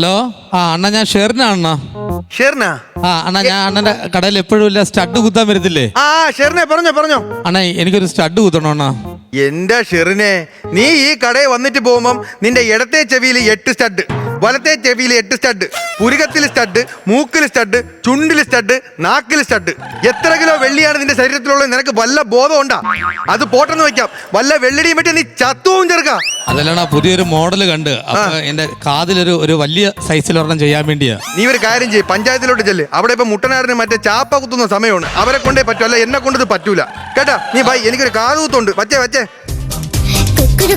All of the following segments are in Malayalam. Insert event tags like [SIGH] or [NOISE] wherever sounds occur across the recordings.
ഹലോ? ആ അണ്ണ ഞാൻ ഷെറിനാണ് അണ്ണ. ഷെറിന? ആ അണ്ണ ഞാൻ അണ്ണന്റെ കടയിൽ എപ്പോഴും ഇല്ല. സ്റ്റഡ് കുത്താൻ വരത്തില്ലേ? ആ ഷെറിനെ പറഞ്ഞോ പറഞ്ഞോ. അണ്ണ എനിക്കൊരു സ്റ്റഡ് കുത്തണം അണ്ണ? എന്റെ ഷെറിനെ? നീ ഈ കടയിൽ വന്നിട്ട് പോകുമ്പം നിന്റെ ഇടത്തെ ചെവിയിൽ എട്ട് സ്റ്റഡ്. വലത്തെ ചെവിയിൽ എട്ട് സ്റ്റഡ് പുരുകത്തിൽ സ്റ്റഡ് മൂക്കിൽ സ്റ്റഡ് ചുണ്ടിൽ സ്റ്റഡ് നാക്കിൽ സ്റ്റഡ് എത്ര കിലോ വെള്ളിയാണ് നിന്റെ ശരീരത്തിലുള്ളത്? നിനക്ക് വല്ല ബോധം ഉണ്ടാ അത് പോട്ടെന്ന് വെക്കാം വല്ല വെള്ളിടിയും പറ്റി നീ ചത്തുവും ചെറുക്ക. അതല്ലാണ് പുതിയൊരു മോഡൽ കണ്ട്. അപ്പൊ എന്റെ കാതിലൊരു ഒരു വലിയ സൈസിൽ ഒരെണ്ണം ചെയ്യാൻ വേണ്ടിയാ. നീ ഒരു കാര്യം ചെയ്യ്. പഞ്ചായത്തിലോട്ട് ചെല്ല്. അവിടെ ഇപ്പൊ മുട്ടനാടിന് മറ്റേ ചാപ്പ കുത്തുന്ന സമയമാണ്. അവരെ കൊണ്ടേ പറ്റൂ. അല്ല എന്നെ കൊണ്ടത് പറ്റൂല. കേട്ടാ? നീ ബൈ എനിക്കൊരു കാതുകുത്തുണ്ട്. വച്ചേ വച്ചേ. കുക്കുരു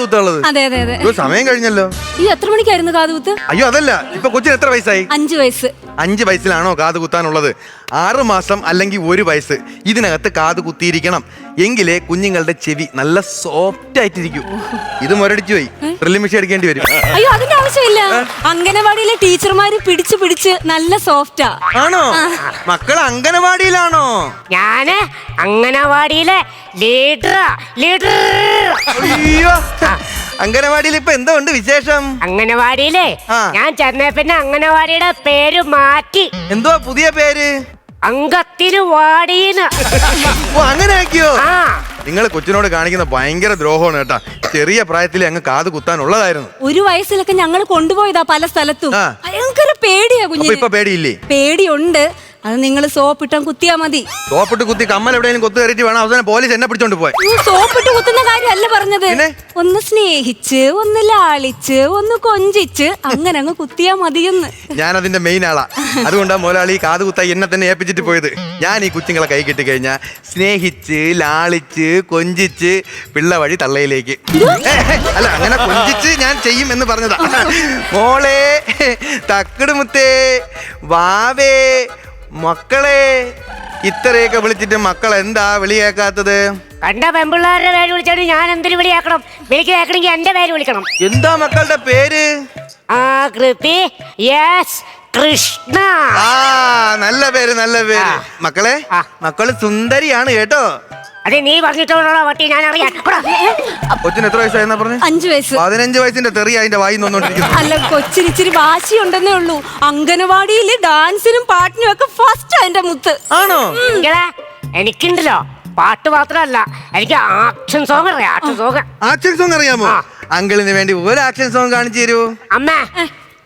കാതുകുത്തുള്ളത് അതെ അതെ അതെ. സമയം കഴിഞ്ഞല്ലോ. ഈ എത്ര മണിക്കായിരുന്നു കാതുകുത്ത്? അയ്യോ അതല്ല. ഇപ്പൊ കൊച്ചിന് എത്ര വയസ്സായി? അഞ്ചു വയസ്സ്. അഞ്ച് വയസ്സിലാണോ കാത് കുത്താനുള്ളത് ആറ് മാസം അല്ലെങ്കിൽ ഒരു വയസ്സ്. ഇതിനകത്ത് കാത് കുത്തിയിരിക്കണം എങ്കിലേ കുഞ്ഞുങ്ങളുടെ ചെവി നല്ല സോഫ്റ്റ് ആയിട്ടിരിക്കും. ഇത് മുരടിച്ചു പോയി. ഡ്രില്ലിംഗ് മെഷീൻ എടുക്കേണ്ടി വരും. അയ്യോ അതിന്റെ ആവശ്യമില്ല. അംഗനവാടിയിലെ ടീച്ചർമാര് പിടിച്ച് പിടിച്ച് നല്ല സോഫ്റ്റാ ആണോ? മക്കൾ അംഗനവാടിയിലാണോ? ഞാൻ അംഗനവാടിയിലെ ലീഡറാ ലീഡർ അയ്യോ. അംഗനവാടിയിൽ ഇപ്പൊ എന്തോ ഉണ്ട് വിശേഷം? അങ്കനവാടിയിലെ ആ. ഞാൻ ചെന്ന പിന്നെ അംഗനവാടിയുടെ പേര് മാറ്റി. എന്തോ പുതിയ പേര്? അങ്കത്തിരു വാടീന്ന് ഓ അങ്ങനെ ആക്കിയോ ആ. നിങ്ങൾ കൊച്ചിനോട് കാണിക്കുന്ന ഭയങ്കര ദ്രോഹമാണ് കേട്ടാ. ചെറിയ പ്രായത്തിൽ അങ്ങ് കാത് കുത്താനുള്ളതായിരുന്നു. ഒരു വയസ്സിലൊക്കെ ഞങ്ങൾ കൊണ്ടുപോയതാ പല സ്ഥലത്തും. ആ. ഭയങ്കര പേടിയാ അപ്പൊ കുഞ്ഞിന്. ഇപ്പൊ പേടിയില്ലേ? പേടിയുണ്ട്. അത് നിങ്ങൾ സോപ്പിട്ടാ കുത്തിയാ മതി. സോപ്പിട്ട് കുത്തി കമ്മൽ എവിടെയെങ്കിലും കൊത്തു കയറിയിട്ട് വേണം. അവസാനം പോലീസ് എന്നെ പിടിച്ചോണ്ട് പോയി. സോപ്പിട്ട് കുത്തുന്ന കാര്യമല്ല പറഞ്ഞത്? ഒന്ന് സ്നേഹിച്ച് ഒന്ന് ലാളിച്ച് ഒന്ന് കൊഞ്ചിച്ച് അങ്ങനെ അങ്ങ് കുത്തിയാ മതിയെന്ന്. ഞാൻ അതിന്റെ മെയിൻ ആളാ. അതുകൊണ്ടാ മുതലാളി ഈ കാത് കുത്തായി എന്നെ തന്നെ ഏൽപ്പിച്ചിട്ട് പോയത്. ഞാൻ ഈ കുച്ചുങ്ങളെ കൈ കിട്ടി കഴിഞ്ഞാൽ സ്നേഹിച്ച് ലാളിച്ച് കൊഞ്ചിച്ച് പിള്ള വഴി തള്ളയിലേക്ക്. അല്ല അങ്ങനെ കൊഞ്ചിച്ച് ഞാൻ ചെയ്യും എന്ന് പറഞ്ഞതാ. മോളെ തക്കട് മുത്തേ വാവേ മക്കളെ ഇത്രയൊക്കെ വിളിച്ചിട്ട് മക്കൾ എന്താ വിളി കേൾക്കാത്തത്? കണ്ട പെമ്പിള്ളാരുടെ പേര് വിളിച്ചാണ് ഞാൻ എന്തിനു വിളിയാക്കണം വിളിക്ക് കേൾക്കണമെങ്കിൽ എന്റെ പേര് വിളിക്കണം. എന്താ മക്കളുടെ പേര്? ആ കൃതി യെസ് കൃഷ്ണ. ആ നല്ല പേര് നല്ല പേര്. മക്കളെ. മക്കൾ സുന്ദരിയാണ് കേട്ടോ. അത് നീ പറഞ്ഞിട്ടുള്ള വട്ടി ഞാൻ അറിയാം. കൊച്ചിന് എത്ര വയസ്സായെന്നാ പറഞ്ഞു? അഞ്ചു വയസ്സ്. പതിനഞ്ച് വയസ്സിന്റെ തെറി അതിന്റെ വായി നോന്നോണ്ടിരിക്കുന്നു അല്ല കൊച്ചിന് ഇച്ചിരി വാശിയുണ്ടെന്നേ ഉള്ളൂ. അംഗനവാടിയിൽ ഡാൻസിനും പാട്ടിനും ഒക്കെ ഫസ്റ്റ് അതിന്റെ മുത്ത്. ആണോ? എനിക്കുണ്ടല്ലോ. പാട്ട് മാത്രമല്ല എനിക്ക് ആക്ഷൻ സോങ് അറിയാം ആക്ഷൻ സോങ് ആക്ഷൻ സോങ് അറിയാമോ? അങ്കിളിന് വേണ്ടി ഒരു ആക്ഷൻ സോങ് കാണിച്ചു തരൂ. അമ്മേ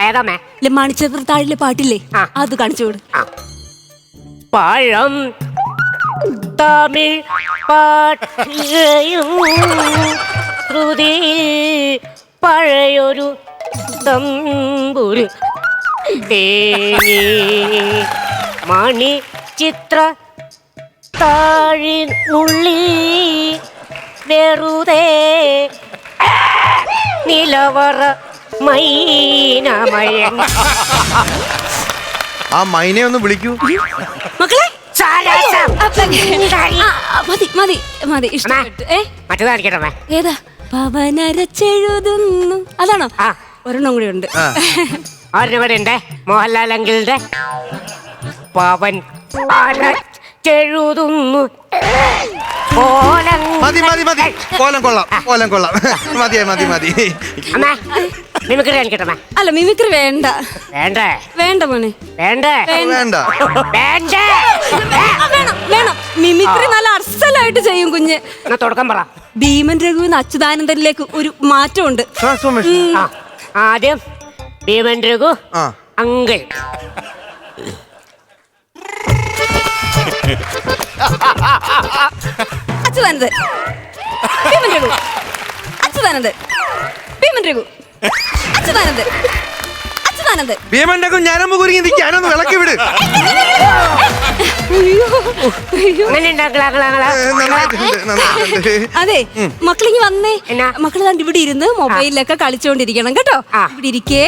ഏതാമേ മണിച്ചത്രത്താഴിലെ പാട്ടില്ലേ? അത് കാണിച്ചു കൊടു. പഴം തമിഴ് പാട്ടുകയും ശ്രുതി പഴയൊരു തമ്പുരു തേനി മണി ചിത്ര താഴിനുള്ളി വെറുതെ നിലവറ മൈനമയ ആ മൈനെ ഒന്ന് വിളിക്കൂ. മക്കളെ മതി മതി മതി ഇഷ്ടപ്പെട്ടു. ഏ? മറ്റേതായിരിക്കട്ടെ ഏതാ? പവനരച്ചെഴുതുന്നു. അതാണോ? ആ. ഒരെണ്ണം കൂടി ഉണ്ട്. ആ. ഉണ്ട് മോഹൻലാൽ അങ്കിളുടെ പവൻ അരച്ചെഴുതുന്നു. കോലം മതി മതി മതി. കോലം കൊള്ളാം കോലം കൊള്ളാം. മതിയേ മതി മതി. അമ്മേ മിമിക്രി കാണിക്കട്ടെ അമ്മേ. അല്ല മിമിക്രി വേണ്ട. വേണ്ടേ? വേണ്ട മോനെ. വേണ്ടേ. വേണ്ട. വേണ്ടേ? വേണം വേണം മിമിക്രി നല്ല അർസലായിട്ട് ചെയ്യും കുഞ്ഞ്. എന്നാ തുടക്കം പറ. ഭീമൻ രഘുവിന് അച്യുതാനന്ദനിലേക്ക് ഒരു മാറ്റമുണ്ട്. ട്രാൻസ്ഫോർമേഷൻ ആ. ആദ്യം ഭീമൻ രഘു ആ. അങ്കിൾ. അച്യുതാനന്ദൻ. ഭീമൻ രഘു. അച്യുതാനന്ദൻ. ഭീമൻ രഘു. അച്യുതാനന്ദൻ. അച്യുതാനന്ദൻ. ഭീമന്റെ ഞാനമ്മ കുരുങ്ങി നിൽക്കാനൊന്ന് വിളക്കി വിട്. അങ്ങനെ അതെ മക്കളിങ്ങി വന്നേ. എന്നാ? മക്കൾ ദാണ്ട് ഇവിടെ ഇരുന്ന് മൊബൈലിലൊക്കെ കളിച്ചോണ്ടിരിക്കണം കേട്ടോ. ഇവിടെ ഇരിക്കേ.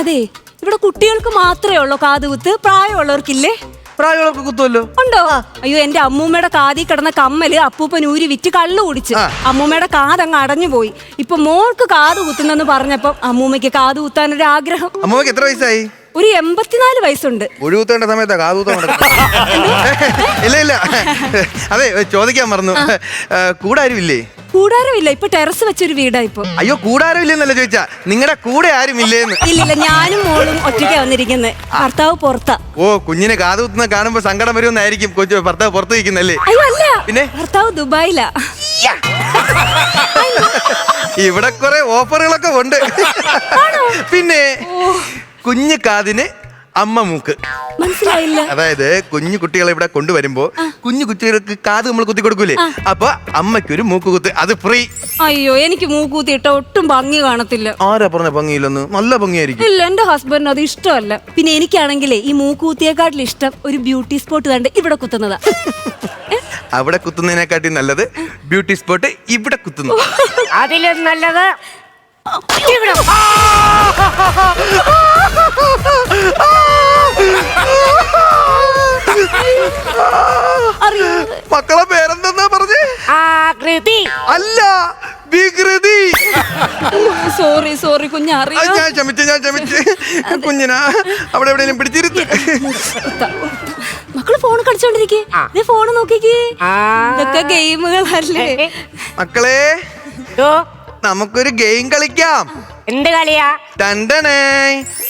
അതെ ഇവിടെ കുട്ടികൾക്ക് മാത്രമേ ഉള്ളൂ കാതുകുത്ത് പ്രായമുള്ളവർക്കില്ലേ? പ്രായമുള്ളവർക്ക് കുത്തുമല്ലോ ഉണ്ടോ? അയ്യോ എന്റെ അമ്മൂമ്മയുടെ കാതിൽ കിടന്ന കമ്മൽ അപ്പൂപ്പൻ ഊരി വിറ്റ് കള്ളു കുടിച്ച്. അമ്മൂമ്മയുടെ കാതങ്ങ് അടഞ്ഞു പോയി. ഇപ്പൊ മോൾക്ക് കാത് കുത്തുന്നെന്ന് പറഞ്ഞപ്പം അമ്മൂമ്മയ്ക്ക് കാത് ആഗ്രഹം അമ്മൂമ്മക്ക് എത്ര വയസ്സായി? ഒരു എൺപത്തിനാല് വയസ്സുണ്ട്. ഒഴുകുത്തേണ്ട സമയത്താ കാതൂത്തം. ഇല്ല ഇല്ല. അതെ ചോദിക്കാൻ മറന്നു. കൂടാരുമില്ലേ? കൂടാരമില്ല. ഇപ്പൊ ടെറസ് വെച്ചൊരു വീടാ ഇപ്പൊ. അയ്യോ കൂടാരമില്ലെന്നല്ല ചോദിച്ചാ? നിങ്ങളുടെ കൂടെ ആരും ഇല്ലേന്ന് ഇല്ലില്ല ഞാനും മോളും ഒറ്റയ്ക്കാ വന്നിരിക്കുന്നത് ഭർത്താവ് പുറത്താ. ഓ കുഞ്ഞിനെ കാതുകുത്തുന്ന കാണുമ്പോ സങ്കടം വരുമെന്നായിരിക്കും കൊച്ചു ഭർത്താവ് പുറത്ത് നിൽക്കുന്നല്ലേ? അയ്യോ അല്ല. പിന്നെ? ഭർത്താവ് ദുബായിലാ. ഇവിടെ കുറെ ഓഫറുകളൊക്കെ ഉണ്ട്. പിന്നെ കുഞ്ഞു കാതിന് അമ്മ മൂക്ക്. മനസ്സിലായില്ല. അതായത് കുഞ്ഞു കുട്ടികളെ ഇവിടെ കൊണ്ടുവരുമ്പോ കുഞ്ഞു കുട്ടികൾക്ക് കാത് നമ്മൾ കുത്തി കൊടുക്കൂലേ? അപ്പൊ അമ്മയ്ക്കൊരു മൂക്ക് കുത്ത്. അത് ഫ്രീ. അയ്യോ എനിക്ക് മൂക്ക് കുത്തി ഇട്ട ഒട്ടും ഭംഗി കാണത്തില്ല. ആരാ പറഞ്ഞ ഭംഗിയില്ലെന്ന് നല്ല ഭംഗിയായിരിക്കും. ഇല്ല എന്റെ ഹസ്ബൻഡിന് അത് ഇഷ്ടമല്ല. പിന്നെ എനിക്കാണെങ്കിലേ ഈ മൂക്ക് കുത്തിയെക്കാട്ടിൽ ഇഷ്ടം ഒരു ബ്യൂട്ടി സ്പോട്ട് കണ്ട് ഇവിടെ കുത്തുന്നത്. [LAUGHS] അവിടെ കുത്തുന്നതിനെക്കാട്ടി നല്ലത് ബ്യൂട്ടി സ്പോട്ട് ഇവിടെ കുത്തുന്നു അതിലും നല്ലത് മക്കളെ പേരെന്തെന്നാ പറഞ്ഞേ? ആകൃതി. അല്ല വികൃതി. സോറി സോറി ആ, കുഞ്ഞറിയോ ഞാൻ ക്ഷമിച്ചു ഞാൻ ക്ഷമിച്ചു. കുഞ്ഞിനാ അവിടെ എവിടെയെങ്കിലും പിടിച്ചിരുത്ത്. മക്കൾ ഫോൺ കളിച്ചോണ്ടിരിക്കേ ഫോൺ നോക്കിക്കേ. ഇതൊക്കെ ഗെയിമുകളല്ലേ മക്കളെ നമുക്കൊരു ഗെയിം കളിക്കാം. എന്ത് കളിയാ? ടണ്ടണേ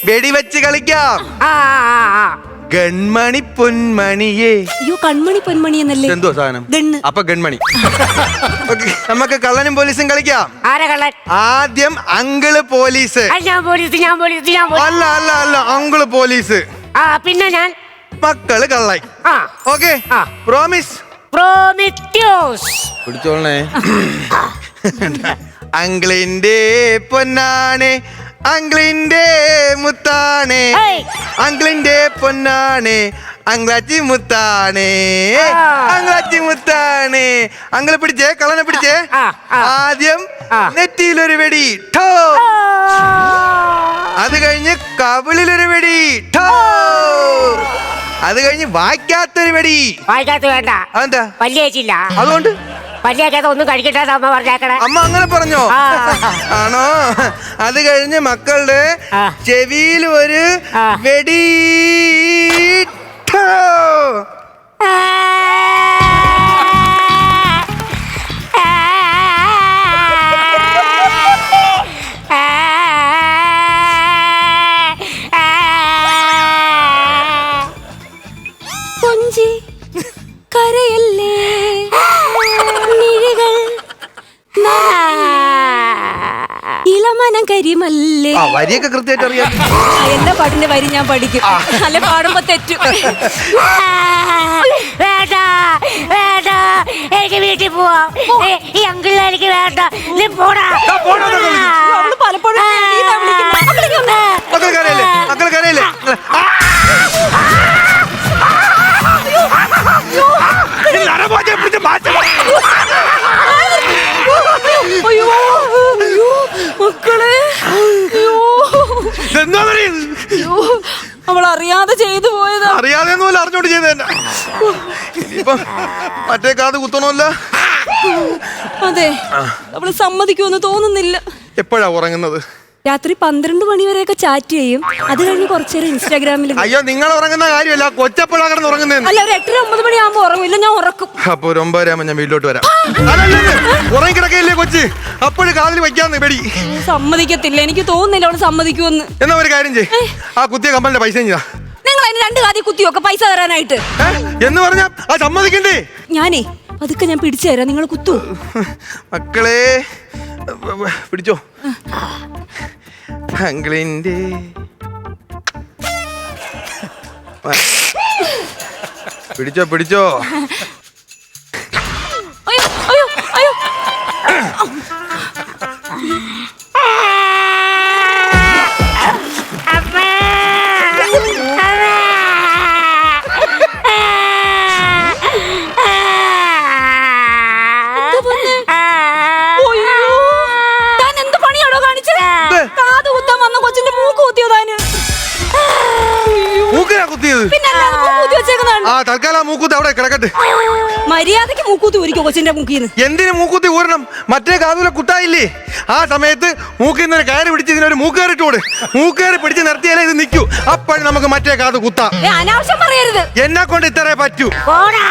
വെടിവെച്ച് കളിക്കാം. ആ ആ, ആ. ഗൺമണി പൊന്മണിയേ. അയ്യോ കൺമണി പൊന്മണി എന്നല്ലേ? എന്തോ സാധനം? ഗണ്ണ്. അപ്പൊ ഗൺമണി. Okay, നമുക്ക് കള്ളനും പോലീസും കളിക്കാം. ആരാ കള്ളൻ? ആദ്യം അങ്കിൾ പോലീസ്. ആ, ഞാൻ പോലീസ് ഞാൻ പോലീസ് ഞാൻ പോലീസ്. അല്ല അല്ല അല്ല അങ്കിൾ പോലീസ്. ആ പിന്നെ ഞാൻ? മക്കൾ കള്ളായി ആ. ഓക്കെ ആ. പ്രോമിസ് പ്രോമിറ്റ്യൂസ് പിടിച്ചോളണേ. [LAUGHS] അങ്കിളിന്റെ പൊന്നാണ് അങ്കിളിന്റെ മുത്താണ്. അങ്കിളിന്റെ പൊന്നാണ് അങ്കളാച്ചി മുത്താണ്. അങ്കളാച്ചി മുത്താണ്. അങ്കിളെ പിടിച്ചേ കള്ളനെ പിടിച്ചേ. ആദ്യം നെറ്റിയിലൊരു വെടി ഠോ. അത് കഴിഞ്ഞ് കവിളിലൊരു വെടി ഠോ. അത് കഴിഞ്ഞ് വായിക്കാത്തൊരു വെടി. വായിക്കാത്ത വേണ്ട. അതെന്താ? വലിയ അതുകൊണ്ട്? പല്ലിയാക്കാത്ത ഒന്നും കഴിക്കട്ടെ അമ്മ പറഞ്ഞേക്കണേ അമ്മ അങ്ങനെ പറഞ്ഞോ ആ. ആണോ അത് കഴിഞ്ഞ് മക്കളുടെ ആ. ചെവിയിൽ ഒരു ആ. വെടി ഠോ. വരിയൊക്കെ കൃത്യമായിട്ട് അറിയാം. എന്റെ പാട്ടിന്റെ വരി ഞാൻ പഠിക്കും. നല്ല പാടുമ്പോ തെറ്റു. വേണ്ട വേണ്ട. എനിക്ക് വീട്ടിൽ പോവാം. ഈ അങ്കിളിനെ എനിക്ക് വേണ്ട. നീ പോടാ. പലപ്പോഴും പേടിയിലാ വിളിക്കുന്നെ. അറിയാതെ ചെയ്തു പോയതാ. അറിയാതെ ഒന്നുമല്ല അറിഞ്ഞോണ്ട് ചെയ്ത ഇനിയിപ്പം മറ്റേ കാത് കുത്തണമല്ല. അതെ അവൾ സമ്മതിക്കുമെന്ന് തോന്നുന്നില്ല. എപ്പോഴാ ഉറങ്ങുന്നത്? രാത്രി പന്ത്രണ്ട് മണി വരെയൊക്കെ ചാറ്റ് ചെയ്യും. അത് കഴിഞ്ഞ് കുറച്ചേരം ഇൻസ്റ്റാഗ്രാമിൽ അയ്യോ നിങ്ങൾ ഉറങ്ങുന്ന കാര്യമല്ല കൊച്ചപ്പോഴാ കിടന്ന് ഉറങ്ങുന്നത് അല്ല ഒരു എട്ടര ഒമ്പത് മണിയാകുമ്പോ ഉറങ്ങില്ല ഞാൻ ഉറക്കും. അപ്പൊ ഒരു ഒമ്പതരാകുമ്പോ ഞാൻ വീട്ടിലോട്ട് വരാം. ഉറങ്ങിക്കിടക്കില്ലേ ഉറങ്ങി കിടക്കയില്ലേ കൊച്ച്? അപ്പോഴും കാതിൽ വയ്ക്കാന്ന് പേടി. സമ്മതിക്കത്തില്ല എനിക്ക് തോന്നുന്നില്ല അവൾ സമ്മതിക്കുമെന്ന്. എന്നാ ഒരു കാര്യം ചെയ്യ്. ആ കുത്തിയ കമ്പലിന്റെ പൈസ ചെയ്താ അതിന് രണ്ട് കാതി കുത്തിയൊക്കെ പൈസ തരാനായിട്ട്. എന്ന് പറഞ്ഞാ ആ സമ്മതിക്കണ്ടേ? ഞാനേ അതൊക്കെ ഞാൻ പിടിച്ചു തരാം. നിങ്ങൾ കുത്തു. മക്കളെ പിടിച്ചോ. അങ്കിളിന്റെ പിടിച്ചോ പിടിച്ചോ. മൂക്കിനാ കുത്തിയത്? വെച്ചേക്കുന്നതാണ്. ആ തൽക്കാലം ആ മൂക്കുത്തി അവിടെ കിടക്കട്ടെ. മര്യാദയ്ക്ക് മൂക്കൂത്തി ഊരിക്കോ കൊച്ചിന്റെ മുക്കിന്ന്. എന്തിനു മൂക്കുത്തി ഊരണം? മറ്റേ കാതുല കുത്തായില്ലേ ആ സമയത്ത് മൂക്കിൽ നിന്ന് ഒരു കയറ് പിടിച്ച് ഇതിനൊരു മൂക്കേറിട്ട് കൂടെ മൂക്കേറി പിടിച്ച് നിർത്തിയാലേ ഇത് നിൽക്കൂ അപ്പോഴും നമുക്ക് മറ്റേ കാത് കുത്താം. അനാവശ്യം പറയരുത്. എന്നെ കൊണ്ട് ഇത്രേ പറ്റൂ. പോടാ.